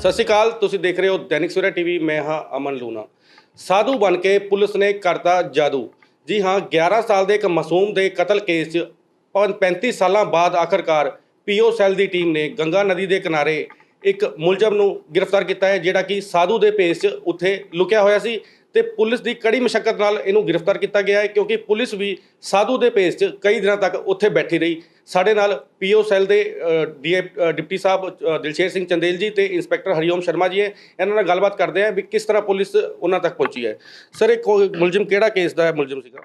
ਸਤਿ ਸ਼੍ਰੀ ਅਕਾਲ, ਤੁਸੀਂ ਦੇਖ ਰਹੇ ਹੋ ਦੈਨਿਕ ਸਵੇਰਾ ਟੀਵੀ, ਮੈਂ ਹਾਂ ਅਮਨ ਲੂਣਾ। ਸਾਧੂ ਬਣ ਕੇ ਪੁਲਿਸ ਨੇ ਕਰਤਾ ਜਾਦੂ। ਜੀ ਹਾਂ 11 ਸਾਲ ਦੇ ਇੱਕ ਮਾਸੂਮ ਦੇ ਕਤਲ ਕੇਸ 'ਚ ਪੰ- 35 ਸਾਲਾਂ ਬਾਅਦ ਆਖਰਕਾਰ ਪੀਓ ਸੈੱਲ ਦੀ ਟੀਮ ਨੇ ਗੰਗਾ ਨਦੀ ਦੇ ਕਿਨਾਰੇ ਇੱਕ ਮੁਲਜ਼ਮ ਨੂੰ ਗ੍ਰਿਫਤਾਰ ਕੀਤਾ ਹੈ, ਜਿਹੜਾ ਕਿ ਸਾਧੂ ਦੇ ਭੇਸ 'ਚ ਉੱਥੇ ਲੁਕਿਆ ਹੋਇਆ ਸੀ। ਤੇ ਪੁਲਿਸ ਦੀ ਕੜੀ ਮਸ਼ੱਕਤ ਨਾਲ ਇਹਨੂੰ ਗ੍ਰਿਫਤਾਰ ਕੀਤਾ ਗਿਆ ਹੈ ਕਿਉਂਕਿ ਪੁਲਿਸ ਵੀ ਸਾਧੂ ਦੇ ਭੇਸ 'ਚ ਕਈ ਦਿਨਾਂ ਤੱਕ ਉੱਥੇ ਬੈਠੀ ਰਹੀ। ਸਾਡੇ ਨਾਲ ਪੀਓ ਸੈੱਲ ਦੇ ਡੀ- ਅ, ਡਿਪਟੀ ਸਾਹਿਬ ਅ, ਦਿਲਸ਼ੇਰ ਸਿੰਘ ਚੰਦੇਲ ਜੀ ਤੇ ਇੰਸਪੈਕਟਰ ਹਰੀਓਮ ਸ਼ਰਮਾ ਜੀ ਹੈ। ਇਹਨਾਂ ਨਾਲ ਗੱਲਬਾਤ ਕਰਦੇ ਆ ਵੀ ਕਿਸ ਤਰ੍ਹਾਂ ਪੁਲਿਸ ਉਹਨਾਂ ਤੱਕ ਪਹੁੰਚੀ ਹੈ। ਸਰ ਇਹ ਕੋ- ਮੁਲਜ਼ਮ ਕਿਹੜਾ ਕੇਸ ਦਾ ਹੈ ਮੁਲਜ਼ਮ ਸੀਗਾ?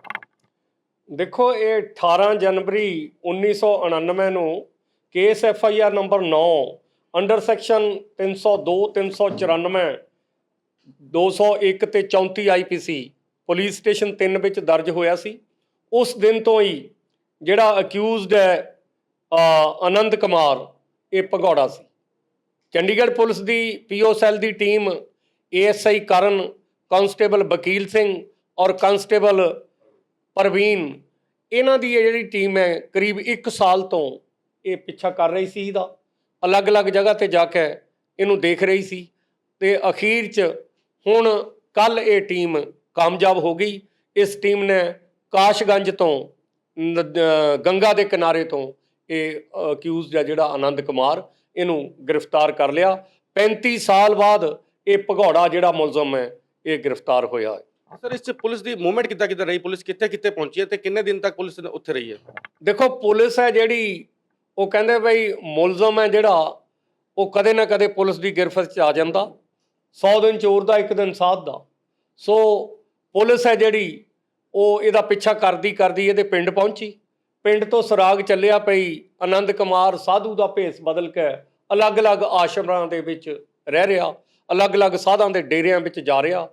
ਦੇਖੋ ਇਹ 18 ਜਨਵਰੀ 1999 ਨੂੰ case F I R number 9 under section 302 394 201 ਤੇ 34 ਆਈਪੀਸੀ ਪੁਲਿਸ ਸਟੇਸ਼ਨ 3 ਵਿੱਚ ਦਰਜ ਹੋਇਆ ਸੀ। ਉਸ ਦਿਨ ਤੋਂ ਹੀ ਜਿਹੜਾ ਅਕਿਊਜ਼ਡ ਹੈ ਆਨੰਦ ਕੁਮਾਰ, ਇਹ ਭਗੌੜਾ ਸੀ। ਚੰਡੀਗੜ੍ਹ ਪੁਲਿਸ ਦੀ ਪੀਓ ਸੈੱਲ ਦੀ team ASI Karan constable Vakil Singh ਔਰ ਕਾਂਸਟੇਬਲ ਪਰਵੀਨ, ਇਹਨਾਂ ਦੀ ਇਹ ਜਿਹੜੀ ਟੀਮ ਹੈ, ਕਰੀਬ 1 ਸਾਲ ਤੋਂ ਇਹ ਪਿੱਛਾ ਕਰ ਰਹੀ ਸੀ ਇਹਦਾ। ਅਲੱਗ-ਅਲੱਗ ਜਗ੍ਹਾ ਤੇ ਜਾ ਕੇ ਇਹਨੂੰ ਦੇਖ ਰਹੀ ਸੀ। ਤੇ ਅਖੀਰ 'ਚ ਹੁਣ ਕੱਲ ਇਹ ਟੀਮ ਕਾਮਯਾਬ ਹੋ ਗਈ। ਇਸ ਟੀਮ ਨੇ ਕਾਸ਼ਗੰਜ ਤੋਂ ਗੰਗਾ ਦੇ ਕਿਨਾਰੇ ਤੋਂ ਇਹ ਅਕਿਊਜ਼ਡ ਹੈ ਜਿਹੜਾ ਆਨੰਦ ਕੁਮਾਰ ਇਹਨੂੰ ਗ੍ਰਿਫਤਾਰ ਕਰ ਲਿਆ। 35 ਸਾਲ ਬਾਅਦ ਇਹ ਭਗੌੜਾ ਜਿਹੜਾ ਮੁਲਜ਼ਮ ਹੈ ਇਹ ਗ੍ਰਿਫਤਾਰ ਹੋਇਆ ਸਰ ਇਸ 'ਚ ਪੁਲਿਸ ਦੀ ਮੂਵਮੈਂਟ ਕਿੱਦਾਂ ਕਿੱਦਾਂ ਰਹੀ? ਪੁਲਿਸ ਕਿੱਥੇ ਕਿੱਥੇ ਪਹੁੰਚੀ ਹੈ ਤੇ ਕਿੰਨੇ ਦਿਨ ਤੱਕ ਪੁਲਿਸ ਉੱਥੇ ਰਹੀ ਹੈ? ਦੇਖੋ ਪੁਲਿਸ ਹੈ ਜਿਹੜੀ ਉਹ ਕਹਿੰਦੇ ਬਈ ਮੁਲਜ਼ਮ ਹੈ ਜਿਹੜਾ ਉਹ ਕਦੇ ਨਾ ਕਦੇ ਪੁਲਿਸ ਦੀ ਗਿਰਫਤ 'ਚ ਆ ਜਾਂਦਾ। 100 ਦਿਨ ਚੋਰ ਦਾ, ਇੱਕ ਦਿਨ ਸਾਧ ਦਾ। ਸੋ ਪੁਲਿਸ ਹੈ ਜਿਹੜੀ, ਉਹ ਇਹਦਾ ਪਿੱਛਾ ਕਰਦੀ ਕਰਦੀ ਇਹਦੇ ਪਿੰਡ ਪਹੁੰਚੀ। ਪਿੰਡ ਤੋਂ ਸੁਰਾਗ ਚੱਲਿਆ ਪਈ ਆਨੰਦ ਕੁਮਾਰ ਸਾਧੂ ਦਾ ਭੇਸ ਬਦਲ ਕੇ ਅਲੱਗ-ਅਲੱਗ ਆਸ਼ਰਮਾਂ ਦੇ ਵਿੱਚ ਰਹਿ ਰਿਹਾ, ਅਲੱਗ-ਅਲੱਗ ਸਾਧਾਂ ਦੇ ਡੇਰਿਆਂ ਵਿੱਚ ਜਾ ਰਿਹਾ।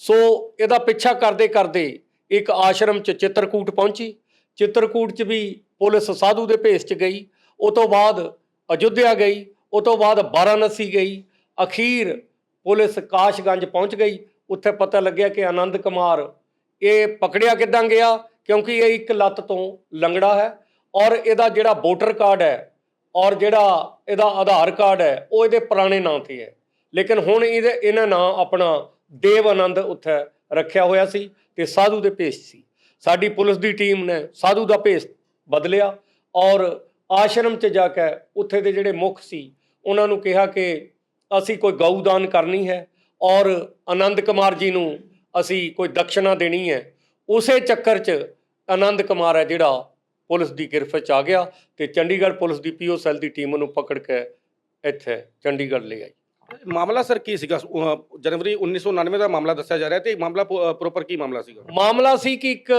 ਸੋ ਇਹਦਾ ਪਿੱਛਾ ਕਰਦੇ ਕਰਦੇ ਇੱਕ ਆਸ਼ਰਮ 'ਚ ਚਿੱਤਰਕੂਟ ਪਹੁੰਚੀ। ਚਿੱਤਰਕੂਟ 'ਚ ਵੀ ਪੁਲਿਸ ਸਾਧੂ ਦੇ ਭੇਸ 'ਚ ਗਈ। ਉਹ ਤੋਂ ਬਾਅਦ ਅਯੁੱਧਿਆ ਗਈ। ਉਹ ਤੋਂ ਬਾਅਦ ਵਾਰਾਣਸੀ ਗਈ। ਅਖੀਰ ਪੁਲਿਸ ਕਾਸ਼ਗੰਜ ਪਹੁੰਚ ਗਈ। ਉੱਥੇ ਪਤਾ ਲੱਗਿਆ ਕਿ ਆਨੰਦ ਕੁਮਾਰ, ਇਹ ਪਕੜਿਆ ਕਿੱਦਾਂ ਗਿਆ? ਕਿਉਂਕਿ ਇਹ ਇੱਕ ਲੱਤ ਤੋਂ ਲੰਗੜਾ ਹੈ ਔਰ ਇਹਦਾ ਜਿਹੜਾ ਵੋਟਰ ਕਾਰਡ ਹੈ ਔਰ ਜਿਹੜਾ ਇਹਦਾ ਆਧਾਰ ਕਾਰਡ ਹੈ, ਉਹ ਇਹਦੇ ਪੁਰਾਣੇ ਨਾਂ ਤੇ ਹੈ। ਲੇਕਿਨ ਹੁਣ ਇਹਦੇ, ਇਹਨਾਂ ਨਾਂ ਆਪਣਾ ਦੇਵ ਆਨੰਦ ਉੱਥੇ ਰੱਖਿਆ ਹੋਇਆ ਸੀ ਤੇ ਸਾਧੂ ਦੇ ਭੇਸ ਸੀ। ਸਾਡੀ ਪੁਲਿਸ ਦੀ ਟੀਮ ਨੇ ਸਾਧੂ ਦਾ ਭੇਸ ਬਦਲਿਆ ਔਰ ਆਸ਼ਰਮ 'ਚ ਜਾ ਕੇ ਉੱਥੇ ਦੇ ਜਿਹੜੇ ਮੁੱਖ ਸੀ, ਉਹਨਾਂ ਨੂੰ ਕਿਹਾ ਕਿ ਅਸੀਂ ਕੋਈ ਗਊ ਦਾਨ ਕਰਨੀ ਹੈ ਔਰ ਆਨੰਦ ਕੁਮਾਰ ਜੀ ਨੂੰ ਅਸੀਂ ਕੋਈ ਦਕਸ਼ਨਾ ਦੇਣੀ ਹੈ ਉਸੇ ਚੱਕਰ 'ਚ ਆਨੰਦ ਕੁਮਾਰ ਹੈ ਜਿਹੜਾ ਪੁਲਿਸ ਦੀ ਗਿਰਫਤ 'ਚ ਆ ਗਿਆ ਤੇ ਚੰਡੀਗੜ੍ਹ ਪੁਲਿਸ ਦੀ ਪੀਓ ਸੈੱਲ ਦੀ ਟੀਮ ਨੂੰ ਪਕੜ ਕੇ ਇੱਥੇ ਚੰਡੀਗੜ੍ਹ ਲੈ ਆਈ। ਮਾਮਲਾ ਸਰ ਕੀ ਸੀਗਾ? ਅਹ, ਜਨਵਰੀ 1999 ਦਾ ਮਾਮਲਾ ਦੱਸਿਆ ਜਾ ਰਿਹਾ ਤੇ ਮਾਮਲਾ ਪ੍ਰੋਪਰ ਕੀ ਮਾਮਲਾ ਸੀਗਾ? ਮਾਮਲਾ ਸੀ ਕਿ ਇੱਕ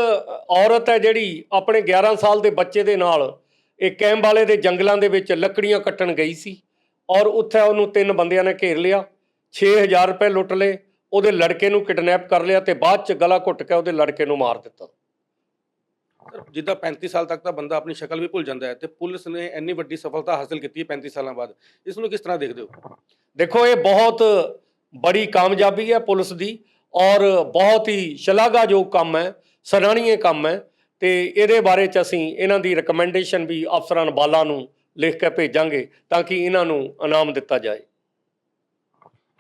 ਔਰਤ ਹੈ ਜਿਹੜੀ ਆਪਣੇ 11 ਸਾਲ ਦੇ ਬੱਚੇ ਦੇ ਨਾਲ ਇਹ ਕੈਂਪ ਵਾਲੇ ਦੇ ਜੰਗਲਾਂ ਦੇ ਵਿੱਚ ਲੱਕੜੀਆਂ ਕੱਟਣ ਗਈ ਸੀ। ਔਰ ਉੱਥੇ ਉਹਨੂੰ ਤਿੰਨ ਬੰਦਿਆਂ ਨੇ ਘੇਰ ਲਿਆ 6000 ਰੁਪਏ ਲੁੱਟ ਲਏ ਉਹਦੇ ਲੜਕੇ ਨੂੰ ਕਿਡਨੈਪ ਕਰ ਲਿਆ ਤੇ ਬਾਅਦ ਚ ਗਲਾ ਘੁੱਟ ਕੇ ਉਹਦੇ ਲੜਕੇ ਨੂੰ ਮਾਰ ਦਿੱਤਾ। ਜਿੱਦਾਂ 35 ਸਾਲ ਤੱਕ ਤਾਂ ਬੰਦਾ ਆਪਣੀ ਸ਼ਕਲ ਵੀ ਭੁੱਲ ਜਾਂਦਾ ਹੈ ਤੇ ਪੁਲਿਸ ਨੇ ਇੰਨੀ ਵੱਡੀ ਸਫਲਤਾ ਹਾਸਲ ਕੀਤੀ ਹੈ 35 ਸਾਲਾਂ ਬਾਅਦ। ਇਸ ਨੂੰ ਕਿਸ ਤਰ੍ਹਾਂ ਦੇਖਦੇ ਹੋ? ਦੇਖੋ ਇਹ ਬਹੁਤ ਬੜੀ ਕਾਮਯਾਬੀ ਹੈ ਪੁਲਿਸ ਦੀ ਔਰ ਬਹੁਤ ਹੀ ਸ਼ਲਾਘਾਯੋਗ ਕੰਮ ਹੈ ਸਰਾਹਣੀਏ ਕੰਮ ਹੈ ਤੇ ਇਹਦੇ ਬਾਰੇ ਚ ਅਸੀਂ ਇਹਨਾਂ ਦੀ ਰეკਮੈਂਡੇਸ਼ਨ ਵੀ ਅਫਸਰਾਂ ਬਾਲਾਂ ਨੂੰ ਲਿਖ ਕੇ ਭੇਜਾਂਗੇ ਤਾਂ ਕਿ ਇਹਨਾਂ ਨੂੰ ਇਨਾਮ ਦਿੱਤਾ ਜਾਏ।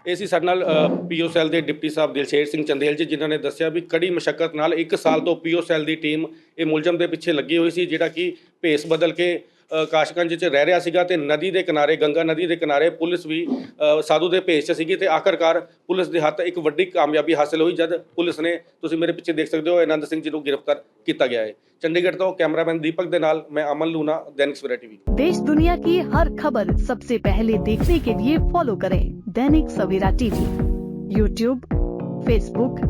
ਇਹ ਸੀ ਸਾਡੇ ਨਾਲ ਪੀਓ ਸੈੱਲ ਦੇ ਡਿਪਟੀ ਸਾਹਿਬ ਦਿਲਸ਼ੇਰ ਸਿੰਘ ਚੰਦੇਲ ਜੀ, ਜਿਨ੍ਹਾਂ ਨੇ ਦੱਸਿਆ ਵੀ ਕੜੀ ਮਸ਼ੱਕਤ ਨਾਲ 1 ਸਾਲ ਤੋਂ ਪੀਓ ਸੈੱਲ ਦੀ ਟੀਮ ਇਹ ਮੁਲਜ਼ਮ ਦੇ ਪਿੱਛੇ ਲੱਗੀ ਹੋਈ ਸੀ, ਜਿਹੜਾ ਕਿ ਭੇਸ ਬਦਲ ਕੇ ਕਾਸ਼ਗੰਜ 'ਚ ਰਹਿ ਰਿਹਾ ਸੀਗਾ ਤੇ ਨਦੀ ਦੇ ਕਿਨਾਰੇ ਗੰਗਾ ਨਦੀ ਦੇ ਕਿਨਾਰੇ ਪੁਲਿਸ ਵੀ ਅ, ਸਾਧੂ ਦੇ ਭੇਸ 'ਚ ਸੀਗੀ ਤੇ ਆਖਰਕਾਰ ਪੁਲਿਸ ਦੇ ਹੱਥ ਇੱਕ ਵੱਡੀ ਕਾਮਯਾਬੀ ਹਾਸਲ ਹੋਈ ਜਦ ਪੁਲਿਸ ਨੇ ਤੁਸੀਂ ਮੇਰੇ ਪਿੱਛੇ ਦੇਖ ਸਕਦੇ ਹੋ ਆਨੰਦ ਸਿੰਘ ਜੀ ਨੂੰ ਗ੍ਰਿਫਤਾਰ ਕੀਤਾ ਗਿਆ ਹੈ ਚੰਡੀਗੜ੍ਹ ਤੋਂ ਕੈਮਰਾਮੈਨ ਦੀਪਕ ਦੇ ਨਾਲ ਮੈਂ ਅਮਨ ਲੂਨਾ ਦੈਨਿਕ ਸਵੇਰਾ ਟੀਵੀ देश दुनिया की हर खबर सबसे पहले देखने के लिए फॉलो करें Dainik Savera TV YouTube Facebook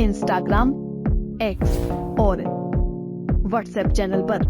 Instagram X और व्हाट्सएप चैनल पर।